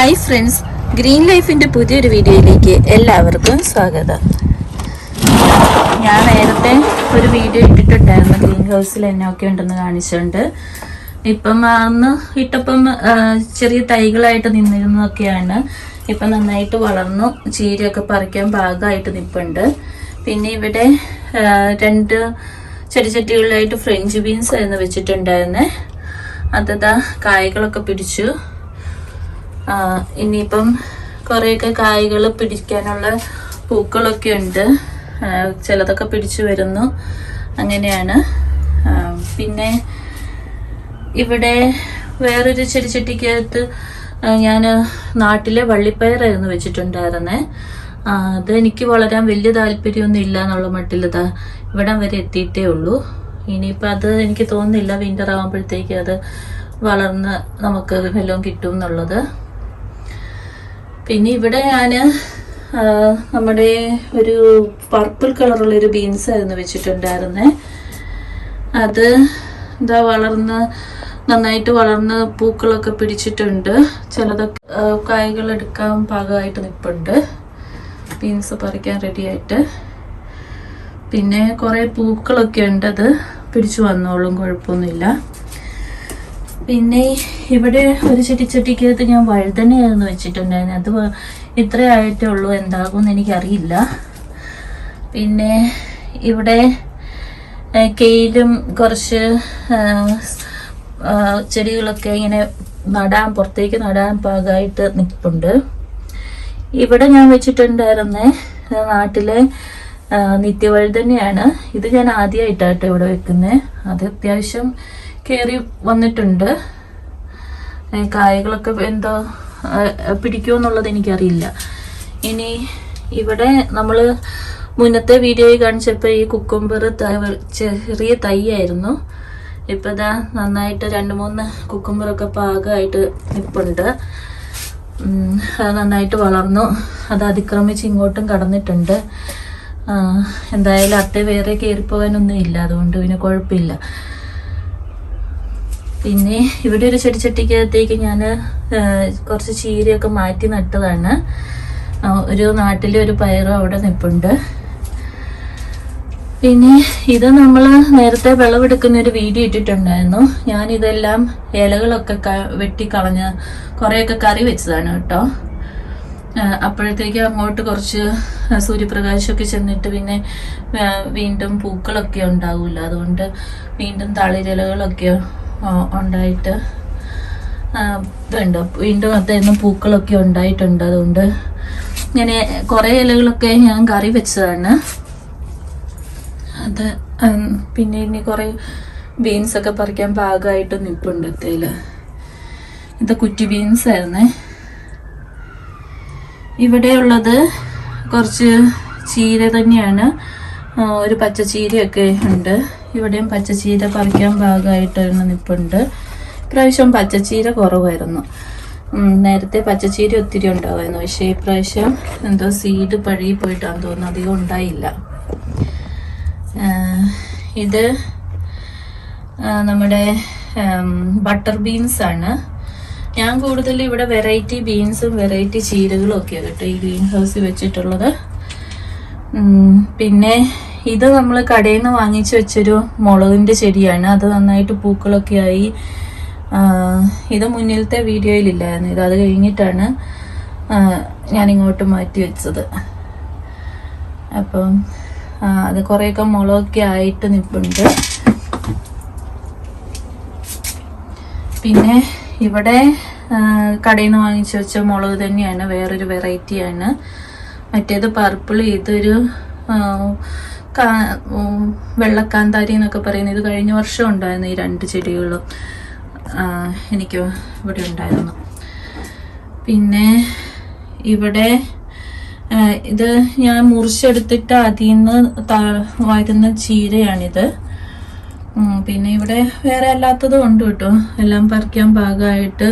Hi friends green ലൈഫിന്റെ പുതിയൊരു വീഡിയോയിലേക്ക് എല്ലാവർക്കും സ്വാഗതം. ഞാൻ നേരത്തെ ഒരു വീഡിയോ ഇട്ടിട്ടുണ്ടായിരുന്നു ഗ്രീൻ ഹൗസിൽ എന്നൊക്കെ ഉണ്ടെന്ന് കാണിച്ചുകൊണ്ട് ഇപ്പം അന്ന് ഇട്ടപ്പം ചെറിയ തൈകളായിട്ട് നിന്നിരുന്നതൊക്കെയാണ്. ഇപ്പം നന്നായിട്ട് വളർന്നു ചീരയൊക്കെ പറിക്കാൻ ഭാഗമായിട്ട് നിൽപ്പുണ്ട് പിന്നെ ഇവിടെ രണ്ട് ചെടിച്ചട്ടികളിലായിട്ട് ഫ്രഞ്ച് ബീൻസ് ആയിരുന്നു വെച്ചിട്ടുണ്ടായിരുന്നേ. അതതാ കായകളൊക്കെ പിടിച്ചു. ഇനിയിപ്പം കുറേയൊക്കെ കായ്കൾ പിടിക്കാനുള്ള പൂക്കളൊക്കെ ഉണ്ട്. ചിലതൊക്കെ പിടിച്ചു വരുന്നു. അങ്ങനെയാണ്. പിന്നെ ഇവിടെ വേറൊരു ചെടിച്ചട്ടിക്കകത്ത് ഞാൻ നാട്ടിലെ വള്ളിപ്പയറായിരുന്നു വെച്ചിട്ടുണ്ടായിരുന്നേ. അത് എനിക്ക് വളരാൻ വലിയ താല്പര്യമൊന്നും ഇല്ല എന്നുള്ള മട്ടിലിതാ ഇവിടം വരെ എത്തിയിട്ടേ ഉള്ളൂ. ഇനിയിപ്പോൾ അത് എനിക്ക് തോന്നുന്നില്ല വിന്റർ ആകുമ്പോഴത്തേക്ക് അത് വളർന്ന് നമുക്ക് വല്ലതും കിട്ടും എന്നുള്ളത്. പിന്നെ ഇവിടെ ഞാൻ നമ്മുടെ ഒരു പർപ്പിൾ കളറുള്ള ഒരു ബീൻസ് ആയിരുന്നു വെച്ചിട്ടുണ്ടായിരുന്നേ. അത് എന്താ വളർന്ന് നന്നായിട്ട് വളർന്ന് പൂക്കളൊക്കെ പിടിച്ചിട്ടുണ്ട്. ചിലതൊക്കെ കായകൾ എടുക്കാൻ പാകമായിട്ട് നിൽപ്പുണ്ട് ബീൻസ് പറിക്കാൻ റെഡിയായിട്ട് പിന്നെ കുറേ പൂക്കളൊക്കെ ഉണ്ട് അത് പിടിച്ചു വന്നോളും കുഴപ്പമൊന്നുമില്ല. പിന്നെ ഇവിടെ ഒരു ചെടിച്ചട്ടിക്കകത്ത് ഞാൻ വഴുതനയായിരുന്നു വെച്ചിട്ടുണ്ടായിരുന്നു. അത് ഇത്രേ ആയിട്ടേ ഉള്ളൂ എന്താകും എനിക്കറിയില്ല. പിന്നെ ഇവിടെ കെയിലും കുറച്ച് ചെടികളൊക്കെ ഇങ്ങനെ നടാൻ പുറത്തേക്ക് നടാൻ പാകമായിട്ട് നിൽപ്പുണ്ട്. ഇവിടെ ഞാൻ വെച്ചിട്ടുണ്ടായിരുന്നേ നാട്ടിലെ നിത്യവഴുതന്നെയാണ് ഇത് ഞാൻ ആദ്യമായിട്ടാട്ടോ ഇവിടെ വെക്കുന്നത് അത് അത്യാവശ്യം കയറി വന്നിട്ടുണ്ട്. കായകളൊക്കെ എന്തോ പിടിക്കുമോ പിടിക്കുമെന്നുള്ളത് എനിക്കറിയില്ല. ഇനി ഇവിടെ നമ്മൾ മുന്നത്തെ വീഡിയോയിൽ കാണിച്ചപ്പോൾ ഈ കുക്കുംബർ ചെറിയ തൈയായിരുന്നു. ഇപ്പം ഇതാ നന്നായിട്ട് രണ്ട് മൂന്ന് കുക്കുംബറൊക്കെ പാകമായിട്ട് നിൽപ്പുണ്ട് അത് നന്നായിട്ട് വളർന്നു. അത് അതിക്രമിച്ച് ഇങ്ങോട്ടും കടന്നിട്ടുണ്ട്. എന്തായാലും അത്തേ വേറെ കയറിപ്പോകാനൊന്നും ഇല്ല. അതുകൊണ്ട് പിന്നെ കുഴപ്പമില്ല. പിന്നെ ഇവിടെ ഒരു ചെടിച്ചട്ടിക്കകത്തേക്ക് ഞാൻ കുറച്ച് ചീരയൊക്കെ മാറ്റി നട്ടതാണ്. ഒരു നാട്ടിലെ ഒരു പയറും അവിടെ നിൽപ്പുണ്ട് പിന്നെ ഇത് നമ്മൾ നേരത്തെ വിളവെടുക്കുന്ന ഒരു വീഡിയോ ഇട്ടിട്ടുണ്ടായിരുന്നു. ഞാൻ ഇതെല്ലാം ഇലകളൊക്കെ വെട്ടി കളഞ്ഞ് കുറേയൊക്കെ കറി വെച്ചതാണ് കേട്ടോ. അപ്പോഴത്തേക്ക് അങ്ങോട്ട് കുറച്ച് സൂര്യപ്രകാശമൊക്കെ ചെന്നിട്ട് പിന്നെ വീണ്ടും പൂക്കളൊക്കെ ഉണ്ടാവില്ല അതുകൊണ്ട് വീണ്ടും തളിരിലകളൊക്കെ ഉണ്ടായിട്ട് ഉണ്ട് ഇതുണ്ട് വീണ്ടും അതായിരുന്നു പൂക്കളൊക്കെ ഉണ്ടായിട്ടുണ്ട്. അതുകൊണ്ട് ഇങ്ങനെ കുറേ ഇലകളൊക്കെ ഞാൻ കറി വെച്ചതാണ്. അത് പിന്നെ ഇനി കുറേ ബീൻസ് ഒക്കെ പറിക്കാൻ പാകമായിട്ട് നിൽപ്പുണ്ട് അത്തേൽ ഇത് കുറ്റി ബീൻസ് ആയിരുന്നേ. ഇവിടെയുള്ളത് കുറച്ച് ചീര തന്നെയാണ്. ഒരു പച്ച ചീരയൊക്കെ ഉണ്ട്. ഇവിടെയും പച്ചച്ചീര പറിക്കാൻ ഭാഗമായിട്ടൊരെണ്ണം നിൽപ്പുണ്ട് ഇപ്രാവശ്യം പച്ചച്ചീര കുറവായിരുന്നു. നേരത്തെ പച്ചച്ചീര ഒത്തിരി ഉണ്ടാവുമായിരുന്നു പക്ഷേ ഇപ്രാവശ്യം എന്തോ സീഡ് പഴകി പോയിട്ടാണെന്ന് തോന്നുന്നു. അധികം ഉണ്ടായില്ല. ഇത് നമ്മുടെ ബട്ടർ ബീൻസ് ആണ്. ഞാൻ കൂടുതൽ ഇവിടെ വെറൈറ്റി ബീൻസും വെറൈറ്റി ചീരകളും ഒക്കെയാണ് കേട്ടോ ഈ ഗ്രീൻ ഹൗസിൽ വെച്ചിട്ടുള്ളത് പിന്നെ ഇത് നമ്മൾ കടയിൽ നിന്ന് വാങ്ങിച്ചു വെച്ചൊരു മുളകിന്റെ ചെടിയാണ്. അത് നന്നായിട്ട് പൂക്കളൊക്കെ ആയി. ഇത് മുന്നിലത്തെ വീഡിയോയിലില്ലായിരുന്നു. ഇത് അത് കഴിഞ്ഞിട്ടാണ് ഞാനിങ്ങോട്ട് മാറ്റി വെച്ചത്. അപ്പം അത് കുറേയൊക്കെ മുളകൊക്കെ ആയിട്ട് നിൽപ്പുണ്ട് പിന്നെ ഇവിടെ കടയിൽ നിന്ന് വാങ്ങിച്ചു വെച്ച മുളക് തന്നെയാണ്. വേറൊരു വെറൈറ്റിയാണ്. മറ്റേത് പർപ്പിൾ ഇതൊരു വെള്ളക്കാന്താരി എന്നൊക്കെ പറയുന്നത് ഇത് കഴിഞ്ഞ വർഷം ഉണ്ടായിരുന്നു ഈ രണ്ട് ചെടികളും. എനിക്ക് ഇവിടെ ഉണ്ടായിരുന്നു. പിന്നെ ഇവിടെ ഇത് ഞാൻ മുറിച്ചെടുത്തിട്ട് അതിൽ നിന്ന് വരുന്ന ചീരയാണിത്. പിന്നെ ഇവിടെ വേറെ അല്ലാത്തതും ഉണ്ട് കേട്ടോ. എല്ലാം പറിക്കാൻ പാകമായിട്ട്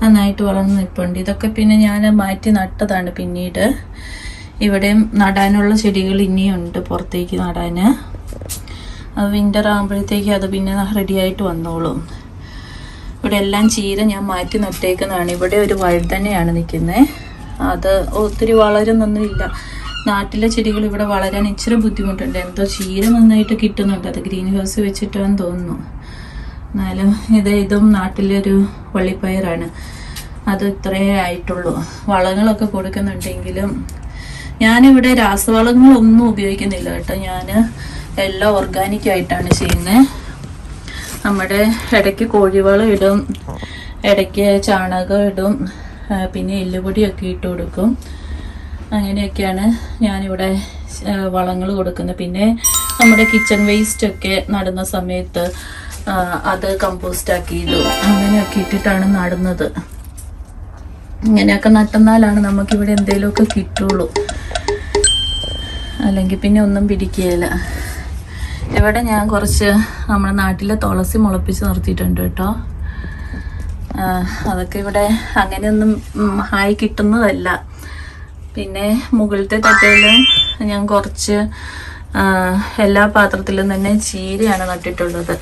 നന്നായിട്ട് വളർന്ന് നിൽപ്പുണ്ട് ഇതൊക്കെ പിന്നെ ഞാൻ മാറ്റി നട്ടതാണ് പിന്നീട്. ഇവിടെയും നടാനുള്ള ചെടികൾ ഇനിയും ഉണ്ട് പുറത്തേക്ക് നടാന്. അത് വിന്റർ ആകുമ്പോഴത്തേക്ക് അത് പിന്നെ റെഡിയായിട്ട് വന്നോളും. ഇവിടെ എല്ലാം ചീര ഞാൻ മാറ്റി നട്ടേക്കുന്നതാണ്. ഇവിടെ ഒരു വഴുതനയാണ് നിൽക്കുന്നത് അത് ഒത്തിരി വളരുന്നൊന്നുമില്ല നാട്ടിലെ ചെടികൾ ഇവിടെ വളരാൻ ഇച്ചിരി ബുദ്ധിമുട്ടുണ്ട്. എന്തോ ചീര നന്നായിട്ട് കിട്ടുന്നുണ്ട്. അത് ഗ്രീൻ ഹൗസ് വെച്ചിട്ടാന്ന് തോന്നുന്നു. എന്നാലും ഇത് ഇതും നാട്ടിലൊരു വള്ളിപ്പയറാണ്. അത് ഇത്രയേ ആയിട്ടുള്ളൂ. വളങ്ങളൊക്കെ കൊടുക്കുന്നുണ്ടെങ്കിലും ഞാനിവിടെ രാസവളങ്ങളൊന്നും ഉപയോഗിക്കുന്നില്ല കേട്ടോ. ഞാൻ എല്ലാം ഓർഗാനിക് ആയിട്ടാണ് ചെയ്യുന്നത് നമ്മുടെ ഇടയ്ക്ക് കോഴിവളം ഇടും ഇടയ്ക്ക് ചാണകം ഇടും പിന്നെ എല്ലുപൊടിയൊക്കെ ഇട്ട് കൊടുക്കും. അങ്ങനെയൊക്കെയാണ് ഞാനിവിടെ വളങ്ങൾ കൊടുക്കുന്നത്. പിന്നെ നമ്മുടെ കിച്ചൺ വേസ്റ്റ് ഒക്കെ നടുന്ന സമയത്ത് അത് കമ്പോസ്റ്റ് ആക്കി ഇടും. അങ്ങനെയൊക്കെ ഇട്ടിട്ടാണ് നടുന്നത്. ഇങ്ങനെയൊക്കെ നട്ടെന്നാലാണ് നമുക്കിവിടെ എന്തെങ്കിലുമൊക്കെ കിട്ടുള്ളൂ. അല്ലെങ്കിൽ പിന്നെ ഒന്നും പിടിക്കുകയില്ല. ഇവിടെ ഞാൻ കുറച്ച് നമ്മുടെ നാട്ടിലെ തുളസി മുളപ്പിച്ച് നിർത്തിയിട്ടുണ്ട് കേട്ടോ. അതൊക്കെ ഇവിടെ അങ്ങനെയൊന്നും ആയി കിട്ടുന്നതല്ല. പിന്നെ മുകളിലത്തെ തട്ടയിലും ഞാൻ കുറച്ച് എല്ലാ പാത്രത്തിലും തന്നെ ചീരയാണ് നട്ടിട്ടുള്ളത്.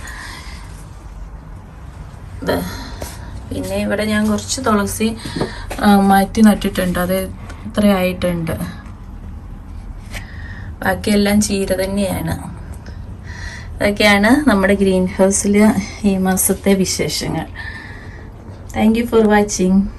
പിന്നെ ഇവിടെ ഞാൻ കുറച്ച് തുളസി മാറ്റി നട്ടിട്ടുണ്ട്. അത് ഇത്രയായിട്ടുണ്ട്. ബാക്കിയെല്ലാം ചീര തന്നെയാണ്. ഇതൊക്കെയാണ് നമ്മുടെ ഗ്രീൻ ഹൗസിൽ ഈ മാസത്തെ വിശേഷങ്ങൾ. Thank you for watching